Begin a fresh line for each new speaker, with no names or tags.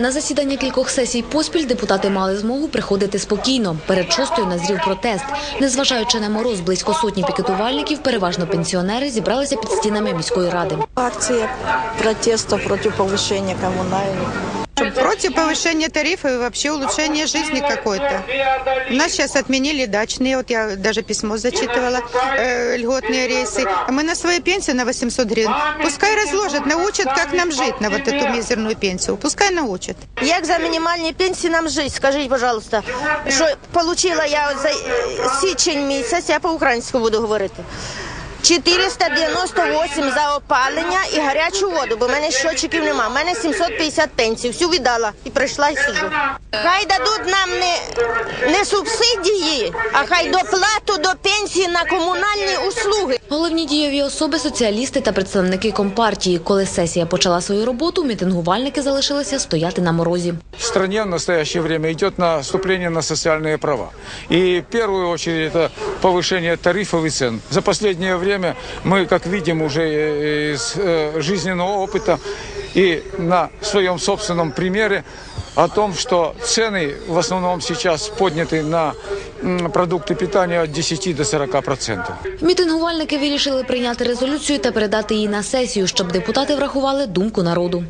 На засідання кількох сесій поспіль депутати мали змогу приходити спокійно. Перед шостою назрів протест. Незважаючи на мороз, близько сотні пікетувальників, переважно пенсіонери, зібралися під стінами міської ради.
Акція протесту проти повищення коммунальных
Против повышения тарифов и вообще улучшения жизни какой-то. У нас сейчас отменили дачные, вот я даже письмо зачитывала, э, льготные рейсы. А мы на своей пенсии на 800 гривен. Пускай разложат, научат, как нам жить на вот эту мизерную пенсию. Пускай научат.
Як за мінімальні пенсії нам жити? Скажіть, пожалуйста, що отримала я за е, січень місяць, я по-українськи буду говорити. 498 за опалення і гарячу воду, бо в мене щочиків нема. У мене 750 пенсій. Всю віддала і прийшла і сиджу. Хай дадуть нам не, не субсидії, а хай доплату до пенсії на комунальні услуги.
Головні дієві особи соціалісти та представники компартії. Коли сесія почала свою роботу, мітингувальники залишилися стояти на морозі.
в стране в настоящее время идет наступление на социальные права. И в первую очередь это повышение тарифов и цен. За последнее время мы, как видим уже э, из э, жизненного опыта и на своем собственном примере о том, что цены в основном сейчас подняты на м, продукты питания от 10 до 40 процентов.
Мітингувальники вирішили прийняти резолюцію та передати її на сесію, щоб депутати врахували думку народу.